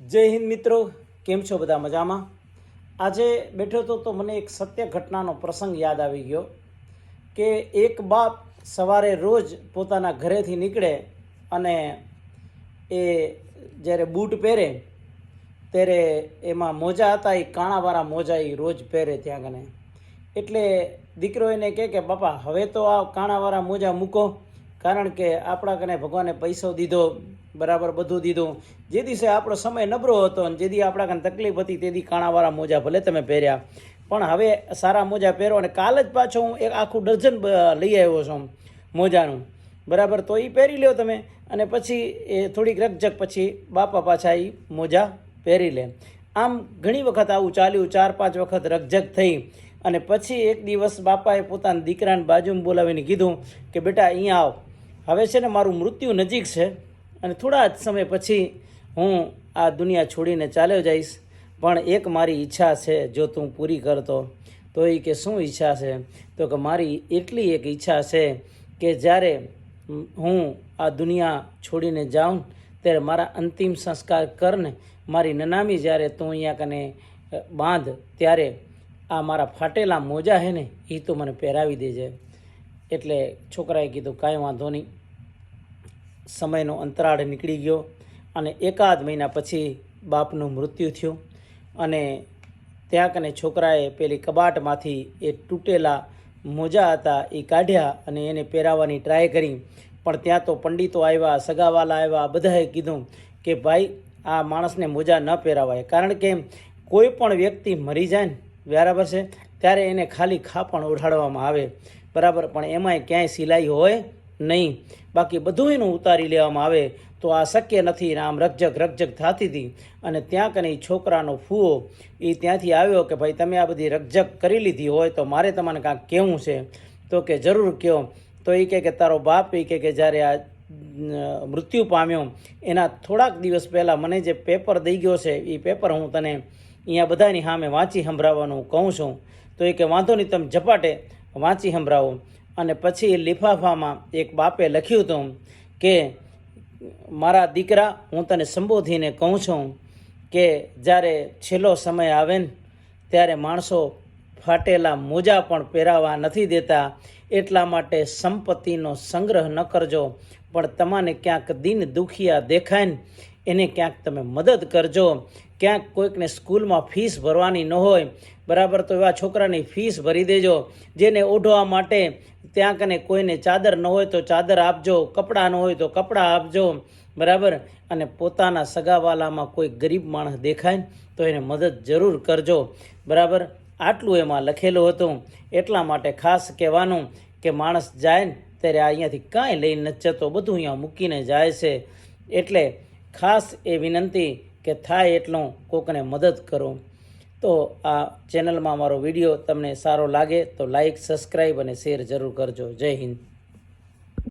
જય હિન્દ મિત્રો, કેમ છો બધા મજામાં? આજે બેઠો હતો તો મને એક સત્ય ઘટનાનો પ્રસંગ યાદ આવી ગયો કે એક બાપ સવારે રોજ પોતાના ઘરેથી નીકળે અને એ જ્યારે બૂટ પહેરે ત્યારે એમાં મોજા હતા, એ કાણાવાળા મોજા એ રોજ પહેરે ત્યાં કને એટલે દીકરો એને કહે કે, બાપા, હવે તો આ કાણાવાળા મોજા મૂકો. કારણ કે આપણા કને ભગવાને પૈસો દીધો, બરાબર બધું દીધું. જે દિવસે આપણો સમય નબળો હતો અને જે દી આપણા કને તકલીફ હતી તે દી કાણાવાળા મોજા ભલે તમે પહેર્યા. પણ હવે સારા મોજા પહેરો અને કાલ જ પાછો હું એક આખું ડઝન લઈ આવ્યો છું મોજાનું. બરાબર, તો એ પહેરી લ્યો તમે અને પછી એ થોડીક રકઝક પછી બાપા પાછા એ મોજા પહેરી લે. આમ ઘણી વખત આવું ચાલ્યું, ચાર પાંચ વખત રકઝક થઈ. અને પછી એક દિવસ બાપાએ પોતાના દીકરાને બાજુમાં બોલાવીને કીધું કે, બેટા, અહીંયા આવ. હવે છે ને મારું મૃત્યુ નજીક છે અને થોડા જ સમય પછી હું આ દુનિયા છોડીને ચાલ્યો જઈશ. પણ એક મારી ઈચ્છા છે જો તું પૂરી કરતો. તો એ કે, શું ઈચ્છા છે? તો કે, મારી એટલી એક ઈચ્છા છે કે જ્યારે હું આ દુનિયા છોડીને જાઉં, ત્યારે મારા અંતિમ સંસ્કાર કરને. મારી નનામી જ્યારે તું અહીંયા કને બાંધ, ત્યારે આ મારા ફાટેલા મોજા છે ને એ તો મને પહેરાવી દેજે. એટલે છોકરાએ કીધું, કાંઈ વાંધો નહીં. સમયનો અંતરાળ નીકળી ગયો અને એકાદ મહિના પછી બાપનું મૃત્યુ થયું અને ત્યાં કને છોકરાએ પેલી કબાટમાંથી એ તૂટેલા મોજા હતા એ કાઢ્યા અને એને પહેરાવવાની ટ્રાય કરી. પણ ત્યાં તો પંડિતો આવ્યા, સગાવાલા આવ્યા બધાએ કીધું કે, ભાઈ, આ માણસને મોજા ન પહેરાવાય. કારણ કે કોઈ પણ વ્યક્તિ મરી જાય ને બરાબર છે ત્યારે એને ખાલી ખાપણ ઓઢાડવામાં આવે. બરાબર, પણ એમાંય ક્યાંય સિલાઈ હોય નહીં. બાકી બધું એનું ઉતારી લેવામાં આવે. તો આ શક્ય નથી ને આમ રકજક રકજક થતી હતી. અને ત્યાં કને છોકરાનો ફૂવો એ ત્યાંથી આવ્યો કે ભાઈ તમે આ બધી રકઝક કરી લીધી હોય તો મારે તમને કાંઈક કહેવું છે. તો કે જરૂર કહો તો એ કહે કે તારો બાપ એ કહે કે જ્યારે આ મૃત્યુ પામ્યો, એના થોડાક દિવસ પહેલાં મને જે પેપર દઈ ગયો છે એ પેપર હું તને અહીંયા બધાની સામે વાંચી સંભળાવવાનું કહું છું. તો એ કે વાંધો નહીં, તમે ઝપાટે વાંચી સંભળાવો. અને પછી લિફાફામાં એક બાપે લખ્યું હતું કે, મારા દીકરા, હું તને સંબોધીને કહું છું કે, જ્યારે છેલ્લો સમય આવે ને, ત્યારે માણસો ફાટેલા મોજા પણ પહેરાવા નથી દેતા. એટલા માટે સંપત્તિનો સંગ્રહ ન કરજો. પણ તમાને ક્યાંક દિન દુખિયા દેખાય ને એને ક્યાંક તમે મદદ કરજો. ક્યાંક કોઈકને સ્કૂલમાં ફીસ ભરવાની ન હોય, બરાબર? તો એવા છોકરાની ફીસ ભરી દેજો, જેને ઓઢવા માટે ત્યાં કને કોઈને ચાદર ન હોય તો ચાદર આપજો, કપડાં ન હોય તો કપડાં આપજો, બરાબર? અને પોતાના સગાવાલામાં કોઈ ગરીબ માણસ દેખાય તો એને મદદ જરૂર કરજો, બરાબર? આટલું એમાં લખેલું હતું. એટલા માટે ખાસ કહેવાનું કે માણસ જાય ને ત્યારે અહીંયાથી કાંઈ લઈને નથી જતો બધું અહીંયા મૂકીને જાય છે. એટલે ખાસ એ વિનંતી કે થાય એટલું કોકને મદદ કરો. તો આ ચેનલમાં મારો વીડિયો તમને સારો લાગે તો લાઈક, સબસ્ક્રાઈબ અને શેર જરૂર કરજો. જય હિન્દ.